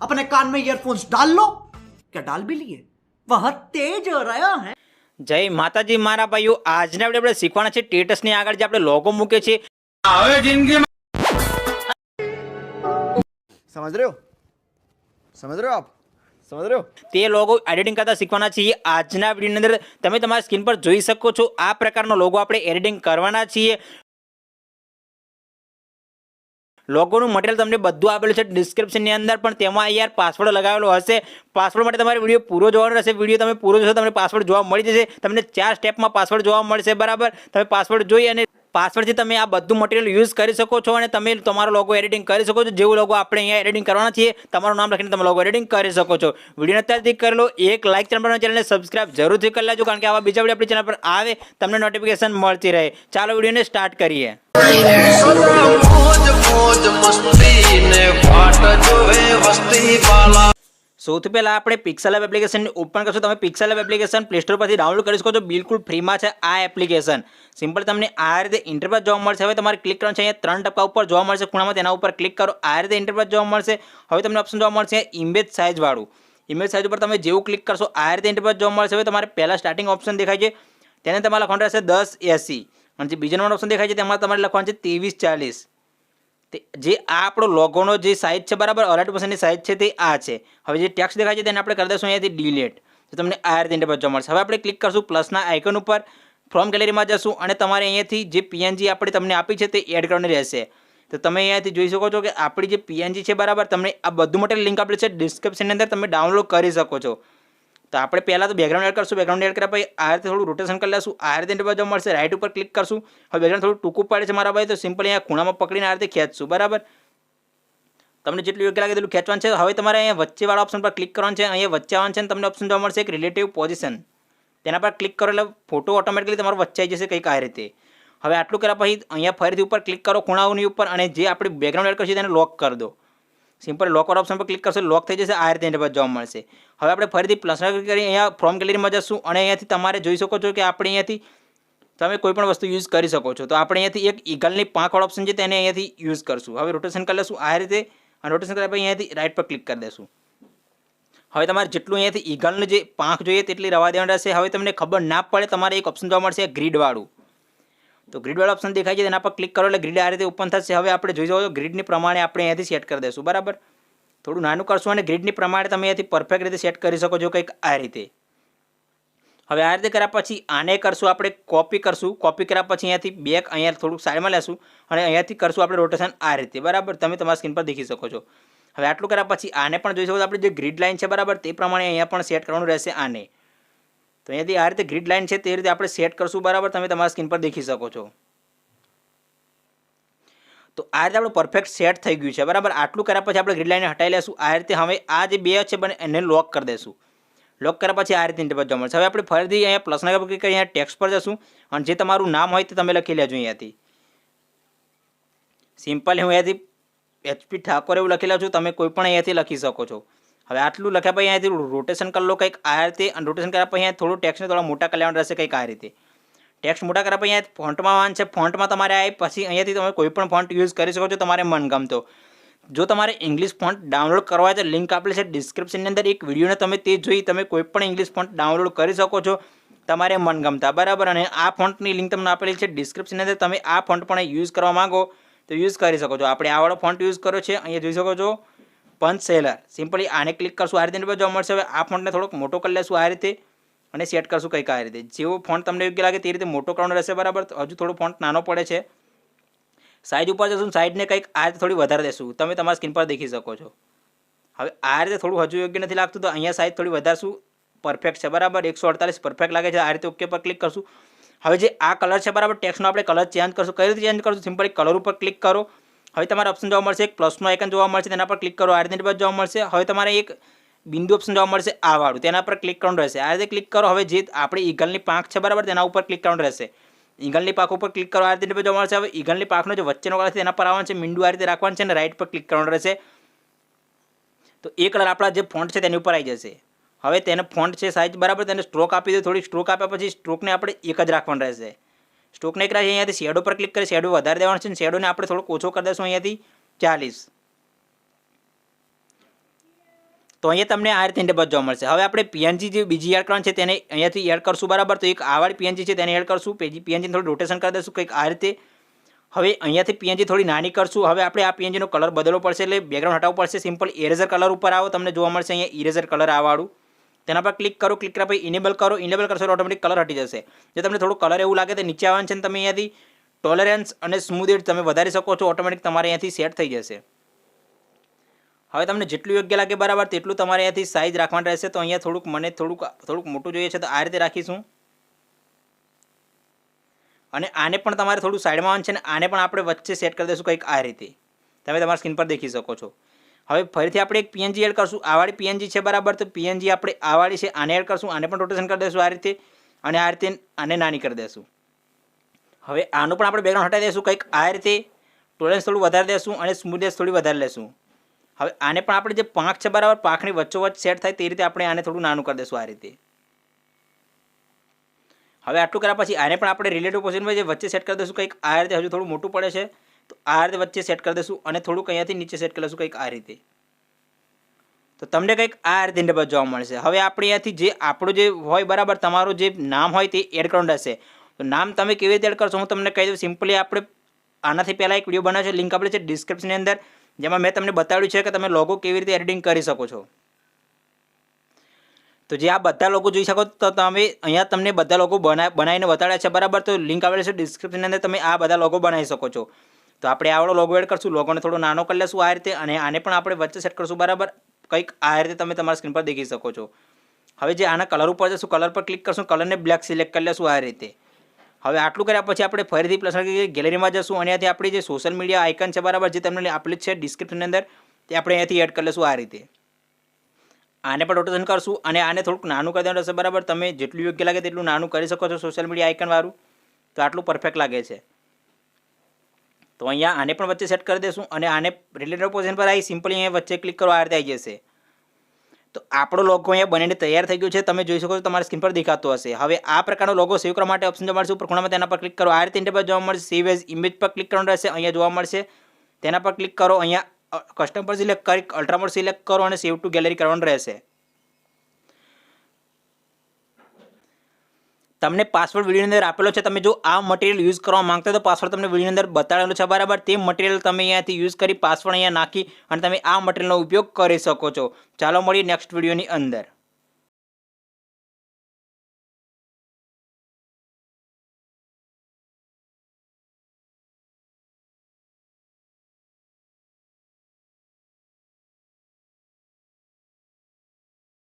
अपने कान में ईयरफोन्स डाल लो क्या डाल भी लिए वह तेज रहा है જય માતાજી મારા ભાઈઓ આજના આપણે આપણે શીખવાના છે ટેટસની આગળ જે આપણે લોગો મૂકે છે समझ रहे हो समझ रहे हो आप समझ रहे हो તે લોગો એડિટિંગ કરતા શીખવાના છીએ આજના વિડીયોની અંદર તમે તમારી સ્ક્રીન પર જોઈ શકો છો આ પ્રકારનો લોગો આપણે એડિટિંગ કરવાના છીએ લોગોનું મટીરિયલ તમને બધું આપેલું છે. ડિસ્ક્રિપ્શનની અંદર પણ તેમાં યાર પાસવર્ડ લગાવેલો હશે. પાસવર્ડ માટે તમારે વીડિયો પૂરો જોવાનો રહેશે. વીડિયો તમે પૂરો જોશો, તમને પાસવર્ડ જોવા મળી જશે. તમને ચાર સ્ટેપમાં પાસવર્ડ જોવા મળશે, બરાબર? તમે પાસવર્ડ જોઈ અને પાસવર્ડથી તમે આ બધું મટીરિયલ યુઝ કરી શકો છો અને તમે તમારો લોગો એડિટિંગ કરી શકો છો. જેવું લોગો આપણે અહીંયા એડિટિંગ કરવાના છીએ, તમારું નામ લખીને તમે લોગો એડિટિંગ કરી શકો છો. વિડીયોને અત્યારથી કરી લો. એક લાઇક ચેનલ ચેનલને સબસ્ક્રાઇબ જરૂરથી કરી લેજો, કારણ કે આવા બીજા વીડિયો આપણી ચેનલ પર આવે, તમને નોટિફિકેશન મળતી રહે. ચાલો વિડીયોને સ્ટાર્ટ કરીએ. મોજ મોજ મસ્તી ને જોવે વસ્તી સૌથી પહેલાં આપણે પિક્સલ એપ એપ્લિકેશન ઓપન કરશો. તમે pixel app application play store પરથી ડાઉનલોડ કરી શકો છો. બિલકુલ ફ્રીમાં છે આ એપ્લિકેશન સિમ્પલ તમને આ રીતે ઇન્ટરપ્રાઇઝ જોવા મળશે. હવે તમારે ક્લિક કરવાનું છે. અહીંયા ત્રણ ટપકા ઉપર જોવા મળશે ખૂણામાં. તેના ઉપર ક્લિક કરો. આ રીતે ઇન્ટરપ્રાઇઝ જોવા મળશે. હવે તમને ઓપ્શન જોવા મળશે ઇમેજ સાઇઝવાળું ઇમેજ સાઇઝ ઉપર તમે જેવું ક્લિક કરશો, આ રીતે ઇન્ટરપ્રાઇઝ જોવા મળશે. હવે તમારે પહેલાં સ્ટાર્ટિંગ ઓપ્શન દેખાય છે. તેને તમારે લખવાનું રહેશે દસ એસી. અને જે બીજા નંબર ઓપ્શન દેખાય છે, તેમાં તમારે લખવાનું છે ત્રેવીસ ચાલીસ. જે આ આપણો લોગોનો જે સાઇઝ છે બરાબર અલર્ટ પર્સનની સાઇઝ છે તે આ છે. હવે જે ટેક્સ દેખાય છે તેને આપણે કરી દઈશું અહીંયાથી ડિલેટ તો તમને આ રીતે ઇન્ટરફેસ જોવા મળશે. હવે આપણે ક્લિક કરશું પ્લસના આઇકન ઉપર. ફ્રોમ ગેલેરીમાં જશું અને તમારે અહીંયાથી જે પીએનજી આપણે તમને આપી છે તે એડ કરવાની રહેશે. તો તમે અહીંયાથી જોઈ શકો છો કે આપણી જે પીએનજી છે બરાબર, તમને આ બધું માટે લિંક આપેલી છે. ડિસ્ક્રિપ્શનની અંદર તમે ડાઉનલોડ કરી શકો છો. તો આપણે પહેલાં તો બેકગ્રાઉન્ડ એડ કરશું. બેકગ્રાઉન્ડ એડ કર્યા પછી આ રીતે થોડું રોટેશન કરી લેશું. આ રીતે બાજુ મળશે. રાઈટ ઉપર ક્લિક કરશું. હવે બેકગ્રાઉન્ડ થોડું ટૂંકું પડે છે મારા ભાઈ, તો સિમ્પલ અહીંયા ખૂણામાં પકડીને આ રીતે ખેંચશું. બરાબર? તમને જેટલું યોગ્ય લાગે તેટલું ખેંચવાનું છે. હવે તમારે અહીંયા વચ્ચેવાળા ઓપ્શન પર ક્લિક કરવાનું છે. અહીંયા વચ્ચે આવવાનું છે તમને ઓપ્શન જોવા મળશે એક રિલેટિવ પોઝિશન તેના પર ક્લિક કરો એટલે ફોટો ઓટોમેટિકલી તમારો વચ્ચે જશે કંઈક આ રીતે. હવે આટલું કર્યા પછી અહીંયા ફરીથી ઉપર ક્લિક કરો ખૂણાઓની ઉપર અને જે આપણે બેકગ્રાઉન્ડ એડ કરશે તેને લોક કરી દો. સિમ્પલ લોકર ઓપ્શન પર ક્લિક કરશો લોક થઈ જશે, આ રીતે ઇન્ટરફેસ જોવા મળશે. હવે આપણે ફરીથી પ્લસ કરી અહીંયા ફ્રોમ ગેલેરીમાં જશું અને અહીંયાથી તમારે જોઈ શકો છો કે આપણે અહીંયાથી તમે કોઈ પણ વસ્તુ યુઝ કરી શકો છો. તો આપણે અહીંયાથી એક ઈગલની પાંખવાળો ઓપ્શન છે તેને અહીંયાથી યુઝ કરશું. હવે રોટેશન કરી લઈશું, આ રીતે અને રોટેશન કર્યા પછી અહીંયાથી રાઇટ પર ક્લિક કરી દેશું હવે તમારે જેટલું અહીંયાથી ઈગલનું જે પાંખ જોઈએ તેટલી રવા દેવાનું રહેશે. હવે તમને ખબર ના પડે, તમારે એક ઓપ્શન જોવા મળશે ગ્રીડવાળું તો ગ્રીડવાળો ઓપ્શન દેખાય છે, તેના પર ક્લિક કરો એટલે ગ્રીડ આ રીતે ઓપન થશે. હવે આપણે જોઈ જાઓ ગ્રીડની પ્રમાણે આપણે અહીંયાથી સેટ કરી દઈશું, બરાબર? થોડું નાનું કરશું અને ગ્રીડની પ્રમાણે તમે અહીંયાથી પરફેક્ટ રીતે સેટ કરી શકો છો કંઈક આ રીતે. હવે આ રીતે કર્યા પછી આને કરશું આપણે કોપી કરશું. કોપી કર્યા પછી અહીંયાથી બેક અહીંયા થોડુંક સાઈડમાં લેશું અને અહીંયાથી કરશું આપણે રોટેશન આ રીતે, બરાબર? તમે તમારા સ્ક્રીન પર દેખી શકો છો. હવે આટલું કર્યા પછી આને પણ જોઈ શકો છો, આપણે જે ગ્રીડ લાઇન છે, બરાબર? તે પ્રમાણે અહીંયા પણ સેટ કરવાનું રહેશે આને. તો અહીંયાથી આ રીતે ગ્રીડ લાઇન છે તે રીતે આપણે સેટ કરશું બરાબર, તમે તમારા સ્ક્રીન પર દેખી શકો છો. તો આ રીતે આપણું પરફેક્ટ સેટ થઈ ગયું છે, બરાબર? આટલું કર્યા પછી આપણે ગ્રીડ લાઇન હટાવી લેશું. આ રીતે હવે આ જે બે છે બને, એને લોક કરી દેશું. લોક કર્યા પછી આ રીતે ઇન્ટરફેસ જોવા મળશે. હવે આપણે ફરીથી અહીંયા પ્લસના ક્લિક કરી અહીંયા ટેક્સ પર જશું. અને જે તમારું નામ હોય તે તમે લખી લેજો અહીંયાથી. સિમ્પલ હું અહીંયાથી એચપી ઠાકોર એવું લખી લઉં છું તમે કોઈ પણ અહીંયાથી લખી શકો છો. હવે આટલું લખ્યા પછી અહીંયાથી રોટેશન કરી લો કંઈક આ રીતે અને રોટેશન કર્યા પછી અહીંયા થોડું ટેક્સ્ટને થોડા મોટા લેવાનું રહેશે કંઈક આ રીતે. ટેક્સ્ટ મોટા કર્યા પછી અહીંયા ફોન્ટમાં વાન છે. ફોન્ટમાં તમારે આ પછી અહીંયાથી તમે કોઈ પણ ફોન્ટ યુઝ કરી શકો છો. તમારે મનગમતો. જો તમારે ઇંગ્લિશ ફોન્ટ ડાઉનલોડ કરવા છે લિંક આપેલી છે ડિસ્ક્રિપ્શનની અંદર. એક વિડીયોને તમે તે જોઈ તમે કોઈ પણ ઇંગ્લિશ ફોન્ટ ડાઉનલોડ કરી શકો છો. તમારે મનગમતા. બરાબર? અને આ ફોન્ટની લિંક તમને આપેલી છે ડિસ્ક્રિપ્શનની અંદર. તમે આ ફોન્ટ પણ યુઝ કરવા માંગો તો યુઝ કરી શકો છો. આપણે આવાળો ફોન્ટ યુઝ કર્યો છે. અહીંયા જોઈ શકો છો. Punch seller. સિમ્પલી આને ક્લિક કરશું આ રીતે જોવા મળશે હવે આ ફોન્ટને થોડોક મોટો કરી લેશું આ રીતે અને સેટ કરશું કંઈક આ રીતે. જેવો ફોન્ટ તમને યોગ્ય લાગે તે રીતે મોટો કરવાનો રહેશે બરાબર. હજુ થોડો ફોન્ટ નાનો પડે છે. સાઈઝ ઉપર જશું સાઈડને કંઈક આ રીતે થોડી વધારે દેશું. તમે તમારા સ્ક્રીન પર દેખી શકો છો. હવે આ રીતે થોડું હજુ યોગ્ય નથી લાગતું તો અહીંયા સાઈઝ થોડી વધારશું. પરફેક્ટ છે બરાબર. એકસો અડતાલીસ પરફેક્ટ લાગે છે. આ રીતે ઓકે પર ક્લિક કરશું. હવે જે આ કલર છે બરાબર ટેક્સનો આપણે કલર ચેન્જ કરશું. કઈ રીતે ચેન્જ કરશું? સિમ્પલી કલર ઉપર ક્લિક કરો. હવે તમારે ઓપ્શન જોવા મળશે એક પ્લસનું આઇકન જોવા મળશે, તેના પર ક્લિક કરો, આ રીતે જોવા મળશે. હવે તમારે એક બિંદુ ઓપ્શન જોવા મળશે, આ વાળું. તેના પર ક્લિક કરવાનું રહેશે. આ રીતે ક્લિક કરો. હવે જે આપણે ઈગલની પાંખ છે, બરાબર? તેના ઉપર ક્લિક કરવાનું રહેશે. ઈગલની પાંખ ઉપર ક્લિક કરો, આ રીતે જોવા મળશે. હવે ઈગલની પાંખનો જે વચ્ચેનો કલર છે, તેના પર આવવાનું છે, મીંડું આ રીતે રાખવાનું છે અને રાઈટ પર ક્લિક કરવાનું રહેશે. તો એ કલર આપણા જે ફોન્ટ છે, તેની ઉપર આવી જશે. હવે તેને ફોન્ટ છે સાઇઝ બરાબર? તેને સ્ટ્રોક આપી દો. થોડી સ્ટ્રોક આપ્યા પછી સ્ટ્રોકને આપણે એક જ રાખવાનું રહેશે. સ્ટ્રોકને એક રાખી અહીંયાથી શેડો પર ક્લિક કરી શેડો વધારે દેવાનો છે શેડોને આપણે થોડોક ઓછો કરી દઈશું અહીંયાથી ચાલીસ. તો અહીંયા તમને આ રીતે ઇન્ટરફેસ જોવા મળશે. હવે આપણે પીએનજી જે બીજી એડ કરવાની છે તેને અહીંયાથી એડ કરશું બરાબર. તો એક આવાળી પીએનજી છે તેને એડ કરશું. પેજી પીએનજી થોડું રોટેશન કરી દઈશું કંઈક આ રીતે. હવે અહીંયાથી પીએનજી થોડી નાની કરશું. હવે આપણે આ પીએનજીનો કલર બદલવો પડશે એટલે બેકગ્રાઉન્ડ હટાવવું પડશે. સિમ્પલ ઇરેઝર કલર ઉપર આવો. તમને જોવા મળશે અહીંયા ઇરેઝર કલર આવાળું તેના પર ક્લિક કરો ક્લિક કર્યા પછી ઇનેબલ કરો ઇનેબલ કરશો એટલે ઓટોમેટિક કલર હટી જશે. જે તમને થોડું કલર એવું લાગે તો નીચે આવવાનું છે તમે અહીંયાથી ટોલરન્સ અને સ્મૂથ એડ તમે વધારી શકો છો ઓટોમેટિક તમારે અહીંયાથી સેટ થઈ જશે. હવે તમને જેટલું યોગ્ય લાગે બરાબર તેટલું તમારે અહીંયાથી સાઇઝ રાખવાનું રહેશે. તો અહીંયા થોડુંક મને થોડુંક થોડુંક મોટું જોઈએ છે તો આ રીતે રાખીશું. અને આને પણ તમારે થોડું સાઈડમાં આવવાનું છે ને આને પણ આપણે વચ્ચે સેટ કરી દઈશું કંઈક આ રીતે. તમે તમારા સ્ક્રીન પર દેખી શકો છો. હવે ફરીથી આપણે એક પીએનજી એડ કરશું. આવાળી પીએનજી છે બરાબર, તો પીએનજી આપણે આવાળી છે, આને એડ કરશું, આને પણ રોટેશન કરી દઈશું આ રીતે, અને આ રીતે આને નાની કરી દઈશું. હવે આનું પણ આપણે બેકગ્રાઉન્ડ હટાવી દઈશું, કંઈક આ રીતે ટોલેન્સ થોડું વધારે દઈશું, અને સ્મૂથનેસ થોડી વધારે લેશું હવે આને પણ આપણે જે પાંખ છે બરાબર, પાંખની વચ્ચોવચ્ચ સેટ થાય તે રીતે આપણે આને થોડું નાનું કરી દઈશું આ રીતે. હવે આટલું કર્યા પછી આને પણ આપણે રિલેટિવ પોઝિશનમાં જે વચ્ચે સેટ કરી દઈશું, કંઈક આ રીતે હજુ થોડું મોટું પડે છે. તો આ રીતે વચ્ચે સેટ કરી દઈશું અને થોડુંક અહીંયાથી નીચે સેટ કરી લઈશું કંઈક આ રીતે. તો તમને કંઈક આ રીતે ઇન્ટરફેસ જોવા મળશે. હવે આપણે અહીંયાથી જે આપણું જે હોય બરાબર, તમારું જે નામ હોય તે એડ કરવાનું રહેશે. તો નામ તમે કેવી રીતે એડ કરશો હું તમને કહી દઉં. સિમ્પલી આપણે આનાથી પહેલાં એક વીડિયો બનાવ્યો છે. લિંક આપેલી છે ડિસ્ક્રિપ્શનની અંદર. જેમાં મેં તમને બતાવ્યું છે કે તમે લોગો કેવી રીતે એડિટિંગ કરી શકો છો. તો જે આ બધા લોકો જોઈ શકો તો તમે અહીંયા તમને બધા લોકો બના બનાવીને બતાડ્યા છે. બરાબર? તો લિંક આવેલી છે ડિસ્ક્રિપ્શનની અંદર. તમે આ બધા લોગો બનાવી શકો છો. તો આપણે આવડો લોગો એડ કરશું. લોગોને થોડો નાનો કરી લેશું આ રીતે અને આને પણ આપણે વચ્ચે સેટ કરશું. બરાબર? કંઈક આ રીતે તમે તમારા સ્ક્રીન પર દેખી શકો છો. હવે જે આના કલર ઉપર જશું કલર પર ક્લિક કરશું કલરને બ્લેક સિલેક્ટ કરી લેશું આ રીતે. હવે આટલું કર્યા પછી આપણે ફરીથી પ્લસ ગેલેરીમાં જશું અને ત્યાંથી આપણી જે સોશિયલ મીડિયા આઇકન છે, બરાબર, જે તમને આપેલી છે ડિસ્ક્રિપ્શનની અંદર, તે આપણે અહીંયાથી એડ કરી લેશું આ રીતે. આને પણ રોટેશન કરશું અને આને થોડુંક નાનું કરી દેવાનું રહેશે. બરાબર? તમે જેટલું યોગ્ય લાગે તેટલું નાનું કરી શકો છો સોશિયલ મીડિયા આઇકન વાળું. તો આટલું પરફેક્ટ લાગે છે. તો અહીંયા આને પણ વચ્ચે સેટ કરી દઈશું અને આને રિલેટેડ પોઝિશન પર આવી સિમ્પલી અહીંયા વચ્ચે ક્લિક કરો, આ રીતે આવી જશે. તો આપણો લોગો અહીંયા બનીને તૈયાર થઈ ગયો છે. તમે જોઈ શકો છો, તમારી સ્ક્રીન પર દેખાતો હશે. હવે આ પ્રકારનો લોગો સેવ કરવા માટે ઓપ્શન જોવા મળશે ઉપર ખૂણામાં તેના પર ક્લિક કરો. આ રીતે ઇન્ટરફેસ જોવા મળશે. સેવ એઝ ઇમેજ પર ક્લિક કરવાનું રહેશે. અહીંયા જોવા મળશે. તેના પર ક્લિક કરો. અહીંયા કસ્ટમ પર સિલેક્ટ કરી અલ્ટ્રામોડ સિલેક્ટ કરો અને સેવ ટુ ગેલેરી કરવાનું રહેશે. તમને પાસવર્ડ વિડીયોની અંદર આપેલો છે, તમે જો આ મટીરિયલ યુઝ કરવા માંગતા તો પાસવર્ડ તમને વિડીયોની અંદર બતાડેલો છે, બરાબર? તે મટીરિયલ તમે અહીંયાથી યુઝ કરી પાસવર્ડ અહીંયા નાખી અને તમે આ મટીરિયલનો ઉપયોગ કરી શકો છો. ચાલો મળીએ નેક્સ્ટ વિડીયોની અંદર.